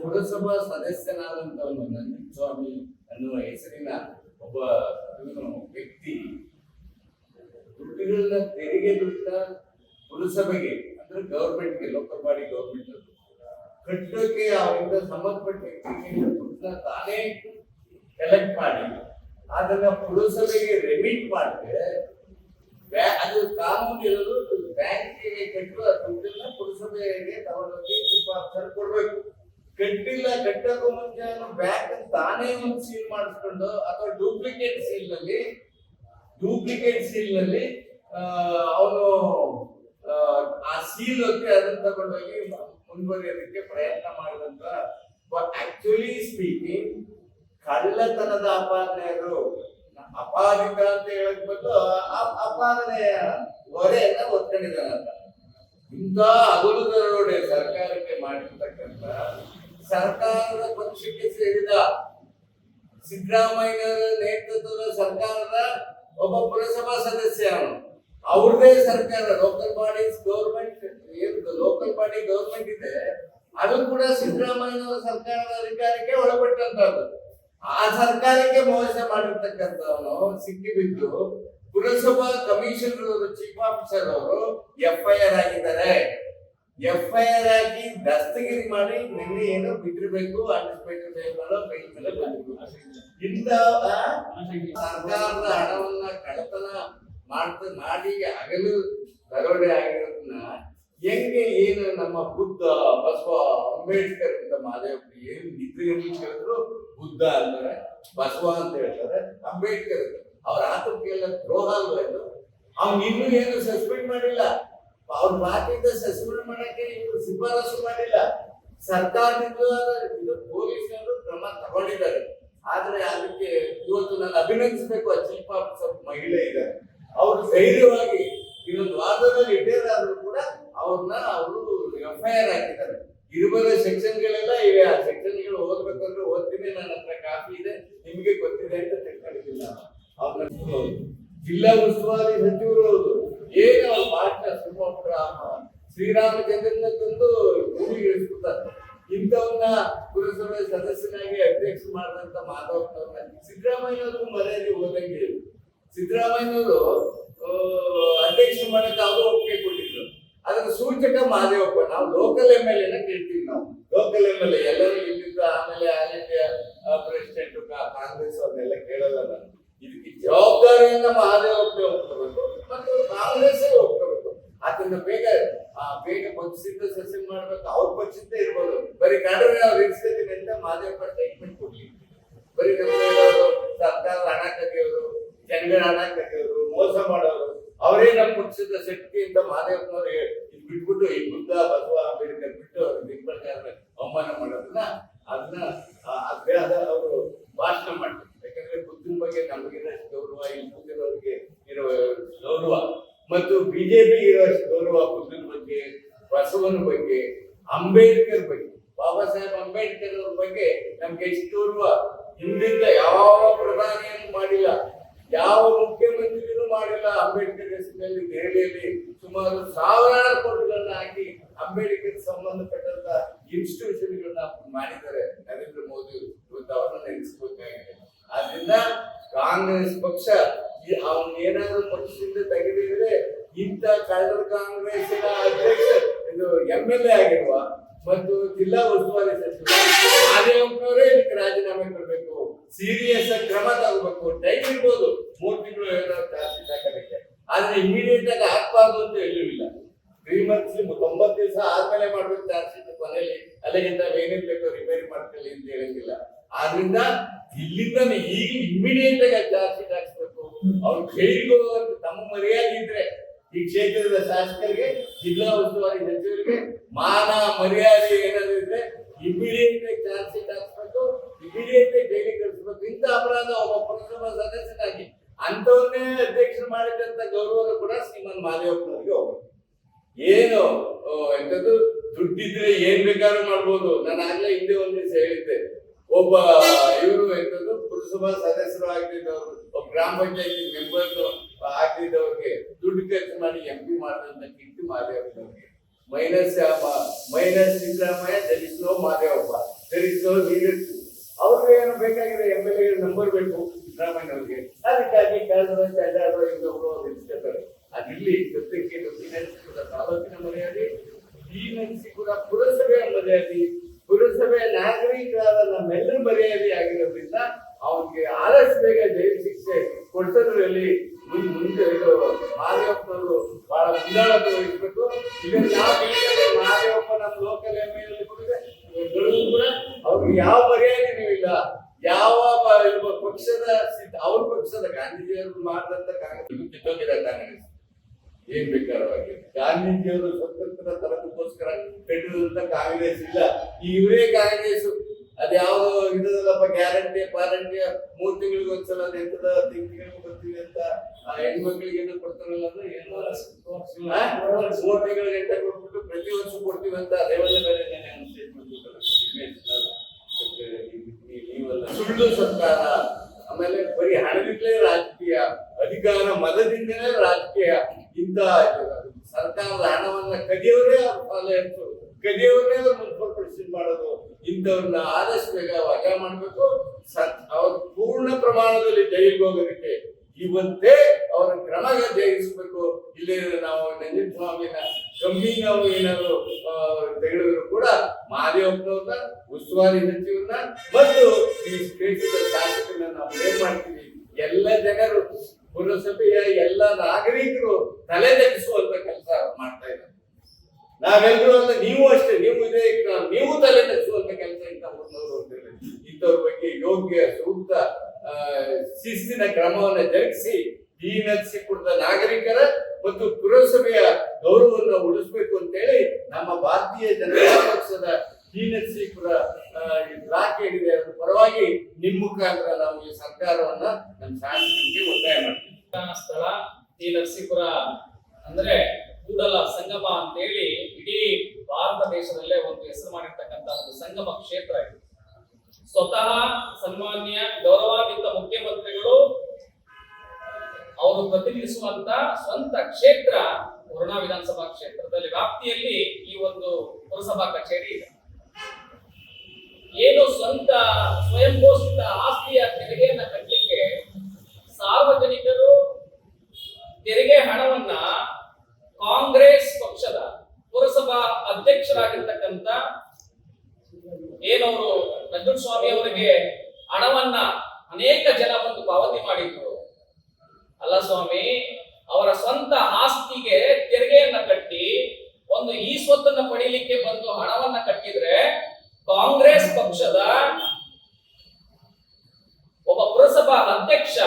ಪುರಸಭಾ ಸದಸ್ಯನಾದಂತವನು ನಂಜನ್ ಸ್ವಾಮಿ ಅನ್ನುವ ಹೆಸರಿನ ಒಬ್ಬ ವ್ಯಕ್ತಿ. ದುಡ್ಡುಗಳನ್ನ ತೆರಿಗೆ ದುಡ್ಡ ಪುರಸಭೆಗೆ, ಅಂದ್ರೆ ಗೌರ್ಮೆಂಟ್ಗೆ ಲೋಕಲ್ ಬಾಡಿ ಗೌರ್ಮೆಂಟ್ ಕಟ್ಟೋಕೆ ಅವರಿಂದ ಸಂಬಂಧಪಟ್ಟ ವ್ಯಕ್ತಿಗೆ ದುಡ್ಡನ್ನ ತಾನೇ ಕಲೆಕ್ಟ್ ಮಾಡಿ, ಅದನ್ನ ಪುರಸಭೆಗೆ ರೆಮಿಟ್ ಮಾಡಿದ್ರೆ ಅದು ಕಾನೂನು ಕಟ್ಟುವ ದುಡ್ಡನ್ನ ಪುರಸಭೆಗೆ ತಗೊಂಡೋಗಿ ಆಫೀಸರ್ ಕೊಡ್ಬೇಕು. ಕಟ್ಟಿಲ್ಲ, ಕಟ್ಟೋಕ್ಕೂ ಮುಂಚೆ ಬ್ಯಾಂಕ್ ತಾನೇ ಒಂದು ಸೀಲ್ ಮಾಡಿಸ್ಕೊಂಡು ಅಥವಾ ಡೂಪ್ಲಿಕೇಟ್ ಸೀಲ್ನಲ್ಲಿ ಡೂಪ್ಲಿಕೇಟ್ ಸೀಲ್ನಲ್ಲಿ ಅವನು, ಆ ಸೀಲ್ ಹೊತ್ತೆ ಅದನ್ನ ತಗೊಂಡೋಗಿ ಮುಂದುವರಿಯೋದಕ್ಕೆ ಪ್ರಯತ್ನ ಮಾಡಿದಂತ ಆಕ್ಚುಲಿ ಸ್ಪೀಕಿಂಗ್ ಕಳ್ಳತನದ ಅಪಾದನೆಯರು ಅಪಾದಿಕ ಅಂತ ಹೇಳಕ್ ಬಂದು ಅಪಾದನೆಯ ಹೊರೆಯನ್ನ ಹೊತ್ಕೊಂಡಿದ್ದಾನೆ ಅಂತ ಇಂಥ ಅಗಲು ದರೋಡೆ ಸರ್ಕಾರಕ್ಕೆ ಮಾಡಿರ್ತಕ್ಕಂಥ ಸರ್ಕಾರದ ಪಕ್ಷಕ್ಕೆ ಸೇರಿದ ಸಿದ್ದರಾಮಯ್ಯ ನೇತೃತ್ವದ ಸರ್ಕಾರದ ಒಬ್ಬ ಪುರಸಭಾ ಸದಸ್ಯ ಅವನು. ಅವ್ರದೇ ಸರ್ಕಾರ ಲೋಕಲ್ ಬಾಡೀಸ್ ಗೌರ್ಮೆಂಟ್ ಏನು ಲೋಕಲ್ ಬಾಡಿ ಗೌರ್ಮೆಂಟ್ ಇದೆ. ಅದು ಕೂಡ ಸಿದ್ದರಾಮಯ್ಯನವರ ಸರ್ಕಾರದ ಅಧಿಕಾರಕ್ಕೆ ಒಳಪಟ್ಟಂತದ್ದು ಆ ಸರ್ಕಾರಕ್ಕೆ ಮೋಸ ಮಾಡಿರ್ತಕ್ಕಂಥವನು ಸಿಕ್ಕಿಬಿದ್ದು ಪುರಸಭಾ ಕಮಿಷನರ್ ಚೀಫ್ ಆಫೀಸರ್ ಅವರು ಎಫ್ ಐ ಆರ್ ಆಗಿದ್ದಾರೆ ಎಫ್ ಐ ಆರ್ ಆಗಿ ದಸ್ತಗಿರಿ ಮಾಡಿ ನಿನ್ನೆ ಏನು ಬಿಟ್ಟಿರ್ಬೇಕು ಆ, ಸರ್ಕಾರದ ಹಣವನ್ನ ಕಳತನ ಮಾಡ್ತ ಮಾಡಿ ಹಗಲು ದರೋಡೆ ಆಗಿರೋದನ್ನ ಹೆಂಗೆ ಏನು ನಮ್ಮ ಬುದ್ಧ ಬಸವ ಅಂಬೇಡ್ಕರ್ ಅಂತ ಮಾದೇವಪ್ಪ ಏನು ನಿದ್ರೆ ಹೇಳಿದ್ರು ಬುದ್ಧ ಅಂತಾರೆ ಬಸವ ಅಂತ ಹೇಳ್ತಾರೆ ಅಂಬೇಡ್ಕರ್. ಅವ್ರ ಆತಂಕೆಲ್ಲ ದ್ರೋಹ ಅಲ್ವಾ ಇದು? ಅವ್ನು ಏನು ಸಸ್ಪೆಂಡ್ ಮಾಡಿಲ್ಲ. ಅವ್ರ ಮಾತಿಂದ ಸಸ್ಪೆಂಡ್ ಮಾಡಕ್ಕೆ ಇವರು ಶಿಫಾರಸು ಮಾಡಿಲ್ಲ. ಸರ್ಕಾರದಿಂದ ಇದು ಪೊಲೀಸರು ಕ್ರಮ ತಗೊಂಡಿದ್ದಾರೆ. ಆದ್ರೆ ಅದಕ್ಕೆ ಇವತ್ತು ನಾನು ಅಭಿನಂದಿಸಬೇಕು, ಆ ಚೀಫ್ ಆಫೀಸರ್ ಮಹಿಳೆ ಇದ್ದಾರೆ. ಅವರು ಧೈರ್ಯವಾಗಿ ಇನ್ನೊಂದು ವಾರದಲ್ಲಿ ರಿಟೈರ್ ಆದ್ರೂ ಕೂಡ ಅವ್ರನ್ನ ಅವರು ಎಫ್ ಐ ಆರ್ ಹಾಕಿದ್ದಾರೆ ಇರುಬರ ಸೆಕ್ಷನ್ಗಳೆಲ್ಲ ಇವೆ ಆ ಸೆಕ್ಷನ್ಗಳು ಓದ್ಬೇಕಂದ್ರೆ ಓದ್ತೀನಿ ನನ್ನ ಹತ್ರ ಕಾಪಿ ಇದೆ ನಿಮಗೆ ಗೊತ್ತಿದೆ ಅಂತ ತಿಳ್ಕೊಂಡಿದ್ದೀನಿ ನಾನು ಅವ್ರನ್ನ ಜಿಲ್ಲಾ ಉಸ್ತುವಾರಿ ಸಚಿವರು ಹೌದು ಏನು ಅವ್ರ ಭಾಷಣ ಸುಮಪುರಾಮ ಶ್ರೀರಾಮಚಂದ್ರನ ತಂದು ಭೂಮಿಗೆ ಇಳಿಸ್ಬಿಡ್ತಾರೆ. ಇಂಥವನ್ನ ಪುರಸಭೆ ಸದಸ್ಯನಾಗಿ ಅಧ್ಯಕ್ಷ ಮಾಡಿದಂತ ಮಾಧವನವ್ರನ್ನ ಸಿದ್ದರಾಮಯ್ಯನವ್ರಿಗೂ ಮರ್ಯಾದೆ ಹೋದಂಗೆ. ಸಿದ್ದರಾಮಯ್ಯನವರು ಅಧ್ಯಕ್ಷ ಮಾಡಕ್ಕೆ ಅವರು ಒಪ್ಪಿಗೆ ಕೊಟ್ಟಿದ್ರು. ಅದರ ಸೂಚಕ ಮಾದೇವಪ್ಪ, ನಾವು ಲೋಕಲ್ ಎಂ ಎಲ್ ಎನ ಕೇಳ್ತೀವಿ ನಾವು. ಲೋಕಲ್ ಎಂ ಎಲ್ ಎ ಎಲ್ಲರೂ ಇಲ್ಲಿಂದ ಆಮೇಲೆ ಆಲ್ ಇಂಡಿಯಾ ಪ್ರೆಸಿಡೆಂಟ್ ಕಾಂಗ್ರೆಸ್ ಅವ್ರನ್ನೆಲ್ಲ ಕೇಳಲ್ಲ ನಾನು. ಇದಕ್ಕೆ ಜವಾಬ್ದಾರಿಯಿಂದ ಮಹಾದೇವಪ್ಪ ಒಪ್ಕೋಬೇಕು ಮತ್ತು ಕಾಂಗ್ರೆಸ್ ಒಪ್ಕೋಬೇಕು ಅದನ್ನ ಬೇಗ ಆ, ಬೇಗ ಪಕ್ಷದಿಂದ ಸಸ್ಯ ಮಾಡ್ಬೇಕು ಅವ್ರ ಪಕ್ಷದಿಂದ ಇರ್ಬೋದು. ಬರೀ ಕಂಡ್ರೆ ಅವ್ರು ಇರಿಸ್ಕೊತೀನಿ ಅಂತ ಮಹಾದೇವಪ್ಪ ಸ್ಟೇಟ್ಮೆಂಟ್ ಕೊಡ್ಲಿ. ಬರೀ ನಮ್ಮ ಸರ್ಕಾರದ ಹಣ ಕದಿಯೋರು ಜನಗಳ ಹಣ ಕದಿಯೋರು ಮೋಸ ಮಾಡೋರು, ಅವರೇ ನಮ್ಮ ಪಕ್ಷದ ಶಕ್ತಿ ಅಂತ ಮಾದೇವಪ್ಪನವ್ರು ಬಿಟ್ಬಿಟ್ಟು ಈ ಬುದ್ಧ ಬಸವ ಅಂಬೇಡ್ಕರ್ ಬಿಟ್ಟು ಅವ್ರು ನಿಂಬಳ್ಕಾರ ಅವಮಾನ ಮಾಡೋದನ್ನ ಅದನ್ನ ಅಭ್ಯಾಸ ಅವರು ಭಾಷಣ ಮಾಡ್ತಾರೆ. ಯಾಕಂದ್ರೆ ಬುದ್ಧನ ಬಗ್ಗೆ ನಮಗಿರೋಷ್ಟು ಗೌರವ ಇಲ್ಲಿ ಕೂತಿರೋರಿಗೆ ಇರೋ ಗೌರವ. ಮತ್ತು ಬಿಜೆಪಿ ಇರೋಷ್ಟು ಗೌರವ ಬುದ್ಧನ ಬಗ್ಗೆ, ಬಸವನ ಬಗ್ಗೆ ಅಂಬೇಡ್ಕರ್ ಬಗ್ಗೆ, ಬಾಬಾ ಸಾಹೇಬ್ ಅಂಬೇಡ್ಕರ್ ಅವ್ರ ಬಗ್ಗೆ ನಮ್ಗೆ ಎಷ್ಟು ಗೌರವ. ಹಿಂದಿಂದ ಯಾವ ಪ್ರಧಾನಿಯನ್ನು ಮಾಡಿಲ್ಲ, ಯಾವ ಮುಖ್ಯಮಂತ್ರಿಯನ್ನು ಮಾಡಿಲ್ಲ ಅಂಬೇಡ್ಕರ್ ಹೆಸರಿನಲ್ಲಿ ದೆಹಲಿಯಲ್ಲಿ ಸುಮಾರು ಸಾವಿರಾರು ಕೋಟಿಗಳನ್ನ ಹಾಕಿ ಅಂಬೇಡ್ಕರ್ ಸಂಬಂಧಪಟ್ಟಂತ ಇನ್ಸ್ಟಿಟ್ಯೂಷನ್ಗಳನ್ನ ಮಾಡಿದ್ದಾರೆ ನರೇಂದ್ರ ಮೋದಿ ಇವತ್ತು ಅವರನ್ನ ನೆನೆಸ್ಬೇಕಾಗಿದೆ. ಆದ್ರಿಂದ ಕಾಂಗ್ರೆಸ್ ಪಕ್ಷ ಅವನ್ ಏನಾದ್ರು ಪಕ್ಷದಿಂದ ತೆಗೆದಿದ್ರೆ ಇಂಥ ಕಳೆದ ಕಾಂಗ್ರೆಸ್ಸಿನ ಅಧ್ಯಕ್ಷ ಇದು ಎಂ ಎಲ್ ಎ ಆಗಿರುವ ಮತ್ತು ಜಿಲ್ಲಾ ಉಸ್ತುವಾರಿ ಸಚಿವ ಮಾದೇವಪ್ಪನವರೇ ಇದಕ್ಕೆ ರಾಜೀನಾಮೆ ಕೊಡಬೇಕು. ಸೀರಿಯಸ್ ಕ್ರಮ ತಗೋಬೇಕು. ಟೈಮ್ ಇರ್ಬೋದು. ಮೂರ್ ತಿಂಗಳು ಏನಾದ್ರು ಜಾಸ್ತಿ ತಗೋಬೇಕು ಆದ್ರೆ ಇಮಿಡಿಯೇಟ್ ಆಗಿ ಹಾಕ್ಬಾರ್ದು ಅಂತ ಎಲ್ಲೂ ಇಲ್ಲ. ತ್ರೀ ಮಂತ್ಸ್ ತೊಂಬತ್ತು ದಿವಸ ಆದ್ಮೇಲೆ ಮಾಡ್ಬೇಕು ಚಾರ್ಜ್ ಶೀಟ್ ಕೊನೆಯಲ್ಲಿ. ಅಲ್ಲಿಗಿಂತ ಏನೇನ್ ಬೇಕೋ ರಿಪೇರಿ ಮಾಡ್ಕೊಳ್ಳಿ ಅಂತ ಹೇಳಂಗಿಲ್ಲ ಆದ್ರಿಂದ ಇಲ್ಲಿಂದ ಈಗ ಇಮಿಡಿಯೇಟ್ ಆಗಿ ಚಾರ್ಜ್ ಶೀಟ್ ಹಾಕ್ಸ್ಬೇಕು. ಅವ್ರು ಜೈಲಿಗೆ ತಮ್ಮ ಮರ್ಯಾದೆ ಇದ್ರೆ ಈ ಕ್ಷೇತ್ರದ ಶಾಸಕರಿಗೆ ಜಿಲ್ಲಾ ಉಸ್ತುವಾರಿ ಸಚಿವರಿಗೆ ಮಾನ ಮರ್ಯಾದೆ ಏನಾದ್ರು ಇದ್ರೆ ಇಮಿಡಿಯೇಟ್ ಚಾರ್ಜ್ ಹಾಕ್ಸ್ಬೇಕು ಇಮಿಡಿಯೇಟ್ ಜೈಲಿಗೆ ಕಳಿಸ್ಬೇಕು ಇಂಥ ಅಪರಾಧ ಒಬ್ಬ ಪುರಸಭಾ ಸದಸ್ಯನಾಗಿ ಅಂತವನ್ನೇ ಅಧ್ಯಕ್ಷ ಮಾಡಿದಂತ ಗೌರವ ಕೂಡ ಶ್ರೀಮನ್ ಮಾದೇವಪ್ಪನವರಿಗೆ ಹೋಗ್ಬೇಕು ಏನು ಎಂಥದ್ದು ದುಡ್ಡಿದ್ರೆ ಏನ್ ಬೇಕಾದ್ರೂ ಮಾಡ್ಬೋದು. ನಾನು ಆಗ್ಲೇ ಹಿಂದೆ ಒಂದ್ ದಿವಸ ಹೇಳಿದ್ದೆ. ಒಬ್ಬ ಇವರು ಎಂತದ್ದು ಪುರಸಭಾ ಸದಸ್ಯರು ಆಗ್ತಿದ್ದವರು, ಒಬ್ಬ ಗ್ರಾಮ ಪಂಚಾಯತಿ ಮೆಂಬರ್ ಆಗ್ತಿದ್ದವ್ರಿಗೆ ದುಡ್ಡು ಖರ್ಚು ಮಾಡಿ ಎಂ ಪಿ ಮಾಡಿದಂತ Kittu ಮಾದೇವರಿಗೆ minus minus Siddaramaiah no Madevappa there is ಅವ್ರಿಗೆ ಏನು ಬೇಕಾಗಿದೆ ಎಂ ಎಲ್ ಎ ನಂಬರ್ ಬೇಕು ಸಿದ್ದರಾಮಯ್ಯನವ್ರಿಗೆ. ಅದಕ್ಕಾಗಿ ಚಂಡಾಡೋ ಇನ್ನೊಬ್ರು ನಿಲ್ಸ್ಕೊತಾರೆ ಅದಿಲ್ಲಿ ಜೊತೆಗೆ ತಾಲೂಕಿನ ಎನ್ ಸಿ ಕೂಡ ಪುರಸಭೆಯ ಮರ್ಯಾದೆ ಪುರಸಭೆಯ ನಾಗರಿಕರಾದ ನಮ್ಮೆಲ್ಲರ ಮರ್ಯಾದೆ ಆಗಿರೋದ್ರಿಂದ ಅವನಿಗೆ ಆದಷ್ಟು ಬೇಗ ಜೈಲು ಶಿಕ್ಷೆ ಕೊಡ್ಸೋದ್ರಲ್ಲಿ ಮುಂದೆ ಮಾದೇವಪ್ಪನವರು ಬಹಳ ಮುಂದಾಳತ್ವ ವಹಿಸ್ಬೇಕು. ಇದನ್ನ ಯಾವ ಮಾದೇವಪ್ಪ ನಮ್ಮ ಲೋಕಲ್ ಎಂ ಎಲ್ ಕೂಡ ಅವ್ರಿಗೆ ಯಾವ ಮರ್ಯಾದೆನೂ ನೀವಿಲ್ಲ ಯಾವ ಪಕ್ಷದ ಅವ್ರ ಪಕ್ಷದ ಗಾಂಧೀಜಿಯವರು ಮಾಡಿದಂತ ಕಾಂಗ್ರೆಸ್ ಏನ್ ಬೇಕಾರವಾಗಿ ಗಾಂಧೀಜಿಯವರು ಸ್ವತಂತ್ರ ತರದಕ್ಕೋಸ್ಕರ ಕಟ್ಟಿದಂತ ಕಾಂಗ್ರೆಸ್ ಇಲ್ಲ. ಇವರೇ ಕಾಂಗ್ರೆಸ್. ಅದ್ಯಾವ್ದೋ ಇದಲ್ಲಪ್ಪ ಗ್ಯಾರಂಟಿ ಪಾರಂಟಿ ಮೂರ್ ತಿಂಗಳಿಗೆ ಒಂದ್ಸಲ ಎಂತದ ತಿಂಗಳಿಗೆ ಬರ್ತೀವಿ ಅಂತ ಹೆಣ್ಮಕ್ಳಿಗೆ ಏನೋ ಕೊಡ್ತಾರಲ್ಲ ಅಂದ್ರೆ ಏನು? ಮೂರ್ ತಿಂಗಳ ಗಂಟೆ ಕೊಟ್ಬಿಟ್ಟು ಪ್ರತಿ ವರ್ಷ ಕೊಡ್ತೀವಿ ಅಂತ ರೇವಣ್ಣ ಬೇರೆ. ನೀವೆಲ್ಲ ಸುಳ್ಳು ಸರ್ಕಾರ ಆಮೇಲೆ ಬರೀ ಹಣದಿಂದಲೇ ರಾಜಕೀಯ, ಅಧಿಕಾರ ಮದದಿಂದಲೇ ರಾಜಕೀಯ ಇಂಥ ಸರ್ಕಾರದ ಹಣವನ್ನ ಕದಿಯವರೇ ಫಲ ಹೆಚ್ಚು. ಕದಿಯವರೇ ಮುನ್ಸಿಪಲ್ ಮಾಡೋದು. ಇಂಥವ್ರನ್ನ ಆದಷ್ಟು ಬೇಗ ವಜಾ ಮಾಡಬೇಕು. ಅವ್ರ ಪೂರ್ಣ ಪ್ರಮಾಣದಲ್ಲಿ ಜೈಲಿಗೆ ಹೋಗೋದಕ್ಕೆ ಇವತ್ತೇ ಅವರ ಕ್ರಮಗ ಜಯಿಸಬೇಕು. ಇಲ್ಲಿ ನಾವು ನಂಜನ ಸ್ವಾಮಿನ ಕಮ್ಮಿ ನಾವು ಏನಾದ್ರು ತೆಗೆದ್ರು ಕೂಡ ಮಹಾದೇವಪ್ಪನವ್ರನ್ನ, ಉಸ್ತುವಾರಿ ಸಚಿವರನ್ನ ಮತ್ತು ಈ ಕ್ಷೇತ್ರದ ಶಾಸಕರನ್ನ ನಾವು ಏನ್ ಮಾಡ್ತೀವಿ ಎಲ್ಲ ಜನರು ಪುರಸಭೆಯ ಎಲ್ಲ ನಾಗರಿಕರು ತಲೆ ತಗ್ಗಿಸುವಂತ ಕೆಲಸ ಮಾಡ್ತಾ ಇದ್ದಾರೆ. ನಾವೆಲ್ಲರೂ ಅಂತ ನೀವು ಅಷ್ಟೇ, ನೀವು ಇದೇ ನೀವು ತಲೆ ತಗ್ಗಿಸುವಂತ ಕೆಲಸ ಇಂತ ಅಂತಿಲ್ಲ ಇಂಥವ್ರ ಬಗ್ಗೆ ಯೋಗ್ಯ, ಸೂಕ್ತ ಶಿಸ್ತಿನ ಕ್ರಮವನ್ನು ಜರುಗಿಸಿ ಈ ನರಸೀಪುರದ ನಾಗರಿಕರ ಮತ್ತು ಪುರಸಭೆಯ ಗೌರವವನ್ನು ಉಳಿಸ್ಬೇಕು ಅಂತೇಳಿ ನಮ್ಮ ಭಾರತೀಯ ಜನತಾ ಪಕ್ಷದ ಈ ನರಸೀಪುರ ಆ, ಈ ಬ್ಲಾಕ್ ಏನಿದೆ ಅದರ ಪರವಾಗಿ ನಿಮ್ಮ ಮುಖಾಂತರ ನಾವು ಈ ಸರ್ಕಾರವನ್ನ ನಮ್ಮ ಶಾಸಕರಿಗೆ ಒತ್ತಾಯ ಮಾಡ್ತೀವಿ ಸ್ಥಳ ಈ ನರಸೀಪುರ ಅಂದ್ರೆ ಕೂಡಲ ಸಂಗಮ ಅಂತೇಳಿ ಇಡೀ ಭಾರತ ದೇಶದಲ್ಲೇ ಒಂದು ಹೆಸರು ಮಾಡಿರ್ತಕ್ಕಂತ ಒಂದು ಸಂಗಮ ಕ್ಷೇತ್ರ ಇದು ಸ್ವತಃ ಸನ್ಮಾನ್ಯ ಗೌರವಾನ್ವಿತ ಮುಖ್ಯಮಂತ್ರಿಗಳು ಅವರು ಪ್ರತಿನಿಧಿಸುವಂತ ಸ್ವಂತ ಕ್ಷೇತ್ರ ವರುಣಾ ವಿಧಾನಸಭಾ ಕ್ಷೇತ್ರದಲ್ಲಿ ವ್ಯಾಪ್ತಿಯಲ್ಲಿ ಈ ಒಂದು ಪುರಸಭಾ ಕಚೇರಿ ಇದೆ. ಏನು ಸ್ವಂತ ಸ್ವಯಂ ಘೋಷಿತ ಆಸ್ತಿಯ ತೆರಿಗೆಯನ್ನ ಕಟ್ಟಲಿಕ್ಕೆ ಸಾರ್ವಜನಿಕರು ತೆರಿಗೆ ಹಣವನ್ನ ಕಾಂಗ್ರೆಸ್ ಪಕ್ಷದ ಪುರಸಭಾ ಅಧ್ಯಕ್ಷರಾಗಿರ್ತಕ್ಕಂಥ ಏನವರು ನಂಜುಸ್ವಾಮಿ ಅವರಿಗೆ ಹಣವನ್ನ ಅನೇಕ ಜನ ಬಂದು ಪಾವತಿ ಮಾಡಿದ್ರು. ಅಲ್ಲ ಸ್ವಾಮಿ, ಅವರ ಸ್ವಂತ ಆಸ್ತಿಗೆ ತೆರಿಗೆಯನ್ನ ಕಟ್ಟಿ, ಒಂದು ಈ ಸ್ವತ್ತನ್ನ ಪಡೀಲಿಕ್ಕೆ ಬಂದು ಹಣವನ್ನ ಕಟ್ಟಿದ್ರೆ ಕಾಂಗ್ರೆಸ್ ಪಕ್ಷದ ಒಬ್ಬ ಪುರಸಭಾ ಅಧ್ಯಕ್ಷ,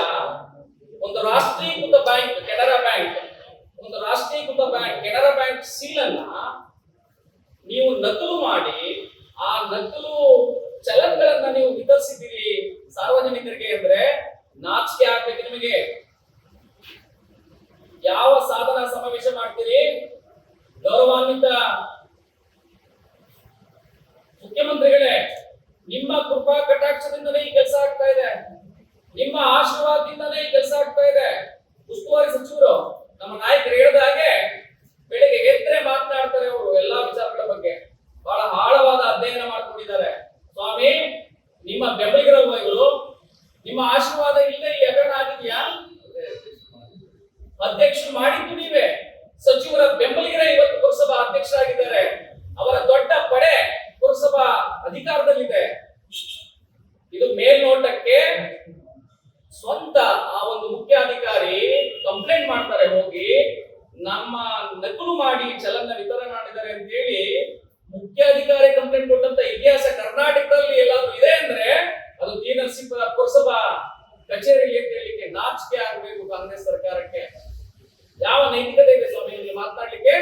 ಒಂದು ರಾಷ್ಟ್ರೀಕೃತ ಬ್ಯಾಂಕ್, ಕೆನರಾ ಬ್ಯಾಂಕ್, ಒಂದು ರಾಷ್ಟ್ರೀಕೃತ ಬ್ಯಾಂಕ್, ಕೆನರಾ ಬ್ಯಾಂಕ್ ಸೀಲ್ ನೀವು ನಕಲು ಮಾಡಿ, ಆ ನಕಲು ಚಲನ್ಗಳನ್ನ ನೀವು ವಿತರಿಸಿದ್ದೀರಿ ಸಾರ್ವಜನಿಕರಿಗೆ ಅಂದ್ರೆ ನಾಚಿಕೆ ಆಗ್ಬೇಕು ನಿಮಗೆ. ಯಾವ ಸಾಧನ ಸಮಾವೇಶ ಮಾಡ್ತೀರಿ? ಗೌರವಾನ್ವಿತ ಮುಖ್ಯಮಂತ್ರಿಗಳೇ, ನಿಮ್ಮ ಕೃಪಾ ಕಟಾಕ್ಷದಿಂದಲೇ ಈ ಕೆಲಸ ಆಗ್ತಾ ಇದೆ. ನಿಮ್ಮ ಆಶೀರ್ವಾದದಿಂದಲೇ ಈ ಕೆಲಸ ಆಗ್ತಾ ಇದೆ ಉಸ್ತುವಾರಿ ಸಚಿವರು ನಮ್ಮ ನಾಯಕರು ಹೇಳಿದ ಹಾಗೆ ಬೆಳಿಗ್ಗೆ ಎದ್ರೆ ಮಾತನಾಡ್ತಾರೆ ಅವರು ಎಲ್ಲಾ ವಿಚಾರಗಳ ಬಗ್ಗೆ ಬಹಳ ಆಳವಾದ ಅಧ್ಯಯನ ಮಾಡ್ಕೊಂಡಿದ್ದಾರೆ ಸ್ವಾಮಿ ನಿಮ್ಮ ಬೆಂಬಲಿಗರಲ್ವ ಇವರು ನಿಮ್ಮ ಆಶೀರ್ವಾದ ಇಲ್ಲದೆ ಈ ಹಗರಣ ಆಗಿದೆಯಾ ಅಧ್ಯಕ್ಷರು ಮಾಡಿದ್ದು ನೀವೇ ಸಚಿವರ ಬೆಂಬಲಿಗರೇ ಇವತ್ತು ಪುರಸಭಾ ಅಧ್ಯಕ್ಷರಾಗಿದ್ದಾರೆ ಅವರ ದೊಡ್ಡ ಪಡೆ ಪುರಸಭಾ ಅಧಿಕಾರದಲ್ಲಿದೆ ಇದು ಮೇಲ್ನೋಟಕ್ಕೆ ಸ್ವಂತ ಆ ಒಂದು ಮುಖ್ಯಾಧಿಕಾರಿ ಕಂಪ್ಲೇಂಟ್ ಮಾಡ್ತಾರೆ ಹೋಗಿ ನಮ್ಮ ನಕಲು ಮಾಡಿ ಚಲನ ವಿತರಣೆ ಮಾಡಿದ್ದಾರೆ ಅಂತ ಹೇಳಿ ಮುಖ್ಯಾಧಿಕಾರಿ ಕಂಪ್ಲೇಂಟ್ ಕೊಟ್ಟಂತ ಇತಿಹಾಸ ಕರ್ನಾಟಕದಲ್ಲಿ ಎಲ್ಲಾದ್ರೂ ಇದೆ ಅಂದ್ರೆ ಅದು ಟಿ ನರಸೀಪುರ ಪುರಸಭಾ ಕಚೇರಿಯಲ್ಲಿ ಅಂತ ಹೇಳಲಿಕ್ಕೆ ನಾಚಿಕೆ ಆಗಬೇಕು ಕಾಂಗ್ರೆಸ್ ಸರ್ಕಾರಕ್ಕೆ ಯಾವ ನೈತಿಕತೆ ಇದೆ ಸ್ವಾಮಿ ಇಲ್ಲಿ ಮಾತನಾಡ್ಲಿಕ್ಕೆ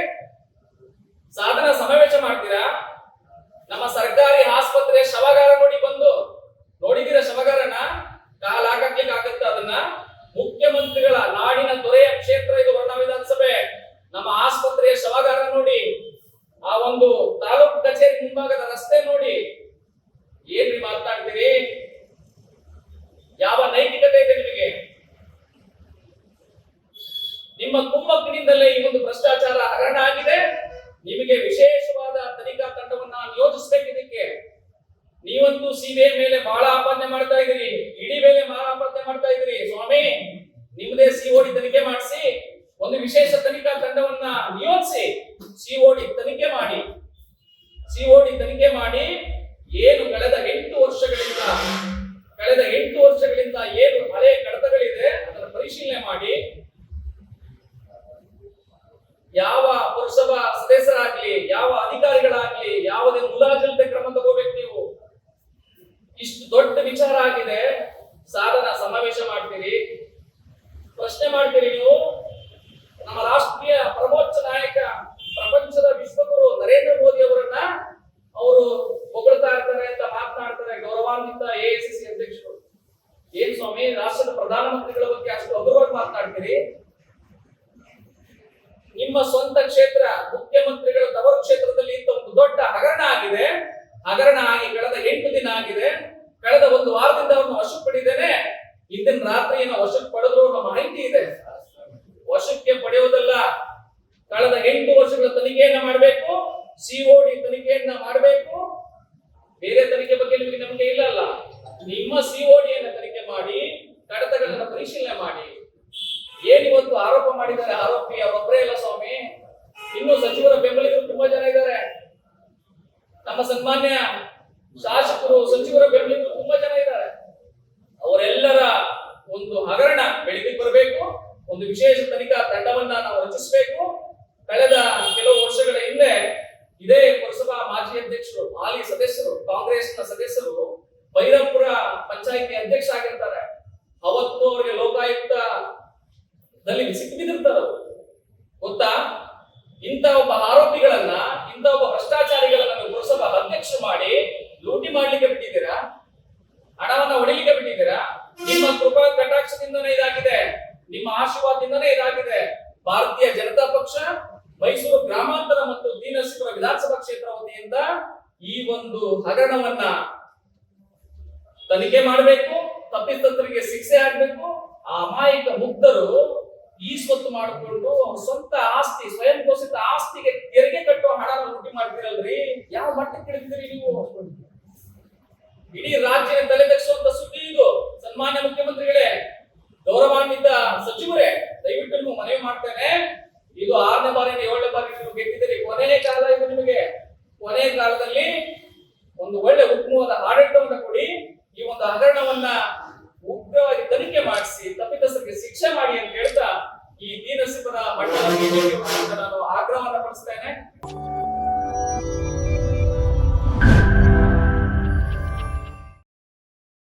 ಸಾಧನ ಸಮಾವೇಶ ಮಾಡ್ತೀರಾ ನಮ್ಮ ಸರ್ಕಾರಿ ಆಸ್ಪತ್ರೆ ಶವಗಾರ ನೋಡಿ ಬಂದು ನೋಡಿದೀರಾ ಶವಗಾರನ ಕಾಲ್ ಹಾಕಕ್ಲಿಕ್ಕೆ ಆಗತ್ತ ಅದನ್ನ ಮುಖ್ಯಮಂತ್ರಿಗಳ ನಾಡಿನ ದೊರೆಯ ಕ್ಷೇತ್ರ ಇದು ವರ್ಣ ವಿಧಾನಸಭೆ ನಮ್ಮ ಆಸ್ಪತ್ರೆಯ ಶವಗಾರ ನೋಡಿ ಆ ಒಂದು ತಾಲೂಕು ಕಚೇರಿ ಮುಂಭಾಗದ ರಸ್ತೆ ನೋಡಿ ಏನ್ರಿ ಮಾತನಾಡ್ತೀರಿ ಯಾವ ನೈತಿಕತೆ ಇದೆ ನಿಮಗೆ ನಿಮ್ಮ ಕುಮ್ಮಕ್ಕಿನಿಂದಲೇ ಈ ಒಂದು ಭ್ರಷ್ಟಾಚಾರ ಹಗರಣ ಆಗಿದೆ ನಿಮಗೆ ವಿಶೇಷವಾದ ತನಿಖಾ ತಂಡವನ್ನ ನಿಯೋಜಿಸ್ಬೇಕು ಇದಕ್ಕೆ ನೀವಂತೂ ಸಿಬಿಐ ಮೇಲೆ ಬಹಳ ಆಪಾದನೆ ಮಾಡ್ತಾ ಇದ್ದೀರಿ ಇಡೀ ಮೇಲೆ ಬಹಳ ಆಪಾದನೆ ಮಾಡ್ತಾ ಇದ್ದೀರಿ ಸ್ವಾಮಿ ನಿಮ್ಮದೇ ಸಿಒಡಿ ತನಿಖೆ ಮಾಡಿಸಿ ಒಂದು ವಿಶೇಷ ತನಿಖಾ ತಂಡವನ್ನ ನಿಯೋಜಿಸಿ ಸಿಒಡಿ ತನಿಖೆ ಮಾಡಿ ಸಿಒಡಿ ತನಿಖೆ ಮಾಡಿ ಏನು ಕಳೆದ ಎಂಟು ವರ್ಷಗಳಿಂದ, ಕಳೆದ ಎಂಟು ವರ್ಷಗಳಿಂದ ಏನು ಹಳೆಯ ಕಡತಗಳಿದೆ ಅದರ ಪರಿಶೀಲನೆ ಮಾಡಿ. ಯಾವ ಪುರಸಭಾ ಸದಸ್ಯರಾಗ್ಲಿ, ಯಾವ ಅಧಿಕಾರಿಗಳಾಗ್ಲಿ, ಯಾವುದೇ ಮುಲಾಜಿಲ್ಲದೆ ಕ್ರಮ ತಗೋಬೇಕು ನೀವು? ಇಷ್ಟು ದೊಡ್ಡ ವಿಚಾರ ಆಗಿದೆ. ಸಾಧನ ಸಮಾವೇಶ ಮಾಡ್ತೀರಿ. ಪ್ರಶ್ನೆ ಮಾಡ್ತೀರಿ ನೀವು ನಮ್ಮ ರಾಷ್ಟ್ರೀಯ ಪ್ರಮೋಚ್ಚ ನಾಯಕ ಪ್ರಪಂಚದ ವಿಶ್ವಗುರು ನರೇಂದ್ರ ಮೋದಿ ಅವರನ್ನ ಅವರು ಹೊಗಳ್ತಾ ಇರ್ತಾರೆ ಅಂತ ಮಾತನಾಡ್ತಾರೆ ಗೌರವಾನ್ವಿತ ಎಐಸಿಸಿ ಅಧ್ಯಕ್ಷರು ಏನ್ ಸ್ವಾಮಿ ರಾಷ್ಟ್ರದ ಪ್ರಧಾನಮಂತ್ರಿಗಳ ಬಗ್ಗೆ ಅಷ್ಟು ಹಗುರವಾಗಿ ಮಾತನಾಡ್ತೀರಿ ನಿಮ್ಮ ಸ್ವಂತ ಕ್ಷೇತ್ರ ಮುಖ್ಯಮಂತ್ರಿಗಳ ತವರು ಕ್ಷೇತ್ರದಲ್ಲಿ ಇಂತ ಒಂದು ದೊಡ್ಡ ಹಗರಣ ಆಗಿದೆ ಹಗರಣ ಆಗಿ ಕಳೆದ ಎಂಟು ದಿನ ಆಗಿದೆ. ಕಳೆದ ಒಂದು ವಾರದಿಂದ ಅವನು ವಶಕ್ಕೆ ಪಡೆದಿದ್ದೇನೆ ಇಂದಿನ ರಾತ್ರಿಯನ್ನು ವಶಕ್ಕೆ ಪಡೆದ್ರು ಅನ್ನೋ ಮಾಹಿತಿ ಇದೆ. ವಶಕ್ಕೆ ಪಡೆಯುವುದಲ್ಲ ಕಳೆದ ಎಂಟು ವರ್ಷಗಳ ತನಿಖೆಯನ್ನ ಮಾಡಬೇಕು. ಸಿಒಡಿ ತನಿಖೆಯನ್ನ ಮಾಡಬೇಕು. ಬೇರೆ ತನಿಖೆ ಬಗ್ಗೆ ನಿಮಗೆ ನಮಗೆ ಇಲ್ಲ ಅಲ್ಲ? ನಿಮ್ಮ ಸಿಒಡಿಯನ್ನ ತನಿಖೆ ಮಾಡಿ, ಕಡತಗಳನ್ನ ಪರಿಶೀಲನೆ ಮಾಡಿ. ಏನಿವತ್ತು ಆರೋಪ ಮಾಡಿದ್ದಾರೆ ಆರೋಪಿ ಅವರೊಬ್ಬರೇ ಇಲ್ಲ ಸ್ವಾಮಿ? ಇನ್ನು ಸಚಿವರ ಬೆಂಬಲಿಗರು ತುಂಬಾ ಜನ ಇದ್ದಾರೆ. ನಮ್ಮ ಸನ್ಮಾನ್ಯ ಶಾಸಕರು, ಸಚಿವರ ಬೆಂಬಲಿಗರು ತುಂಬಾ ಜನ ಇದ್ದಾರೆ. ಅವರೆಲ್ಲರ ಒಂದು ಹಗರಣ ಬೆಳಕಿಗೆ ಬರಬೇಕು. ಒಂದು ವಿಶೇಷ ತನಿಖಾ ತಂಡವನ್ನ ನಾವು ರಚಿಸಬೇಕು. ಕಳೆದ ಕೆಲವು ವರ್ಷಗಳ ಹಿಂದೆ ಇದೇ ಪುರಸಭಾ ಮಾಜಿ ಅಧ್ಯಕ್ಷರು ಹಾಲಿ ಸದಸ್ಯರು, ಕಾಂಗ್ರೆಸ್ನ ಸದಸ್ಯರು ಬೈರಂಪುರ ಪಂಚಾಯಿತಿ ಅಧ್ಯಕ್ಷ ಆಗಿರ್ತಾರೆ. ಅವತ್ತು ಅವರಿಗೆ ಲೋಕಾಯುಕ್ತ ದಲ್ಲಿ ಸಿಕ್ಕಿ ಬಿದ್ದಿರ್ತಾರೆ ಅವ್ರು. ಗೊತ್ತಾ ಇಂಥ ಒಬ್ಬ ಆರೋಪಿಗಳನ್ನ ಇಂಥ ಒಬ್ಬ ಭ್ರಷ್ಟಾಚಾರಿಗಳನ್ನ ನೀವು ಪುರಸಭಾ ಅಧ್ಯಕ್ಷ ಮಾಡಿ ಲೂಟಿ ಮಾಡ್ಲಿಕ್ಕೆ ಬಿಟ್ಟಿದ್ದೀರಾ ಹಣವನ್ನ ಹೊಡಿಲಿಕ್ಕೆ ಬಿಟ್ಟಿದ್ದೀರಾ ನಿಮ್ಮ ಕೃಪಾ ಕಟಾಕ್ಷದಿಂದನೇ ಇದಾಗಿದೆ ನಿಮ್ಮ ಆಶೀರ್ವಾದದಿಂದನೇ ಇದಾಗಿದೆ ಭಾರತೀಯ ಜನತಾ ಪಕ್ಷ ಮೈಸೂರು ಗ್ರಾಮಾಂತರ ಮತ್ತು ದೀನಸಿಪುರ ವಿಧಾನಸಭಾ ಕ್ಷೇತ್ರ ವತಿಯಿಂದ ಈ ಒಂದು ಹಗರಣವನ್ನ ತನಿಖೆ ಮಾಡಬೇಕು, ತಪ್ಪಿತಸ್ಥರಿಗೆ ಶಿಕ್ಷೆ ಆಗ್ಬೇಕು, ಆ ಅಮಾಯಕ ಮುಗ್ಧರು ಈ ಸ್ವತ್ತು ಮಾಡಿಕೊಂಡು ಸ್ವಂತ ಆಸ್ತಿ ಸ್ವಯಂ ಘೋಷಿತ ಆಸ್ತಿಗೆ ತೆರಿಗೆ ಕಟ್ಟುವ ಹಣ ಲೂಟಿ ಮಾಡ್ತೀರಲ್ರಿ? ಯಾವ ಮಟ್ಟಕ್ಕೆ ಇಳಿದಿರಿ ನೀವು? ಇಡೀ ರಾಜ್ಯ ತಲೆ ತಗ್ಸುವಂತ ಸುದ್ದಿ ಇದು. ಸನ್ಮಾನ್ಯ ಮುಖ್ಯಮಂತ್ರಿಗಳೇ, ಗೌರವಾನ್ವಿತ ಸಚಿವರೇ, ದಯವಿಟ್ಟು ನೀವು ಮನವಿ ಮಾಡ್ತೇನೆ. ಇದು ಆರನೇ ಬಾರಿ ಏಳನೇ ಬಾರಿ ನೀವು ಗೆದ್ದಿದ್ದೀರಿ. ಕೊನೆಯ ಕಾಲ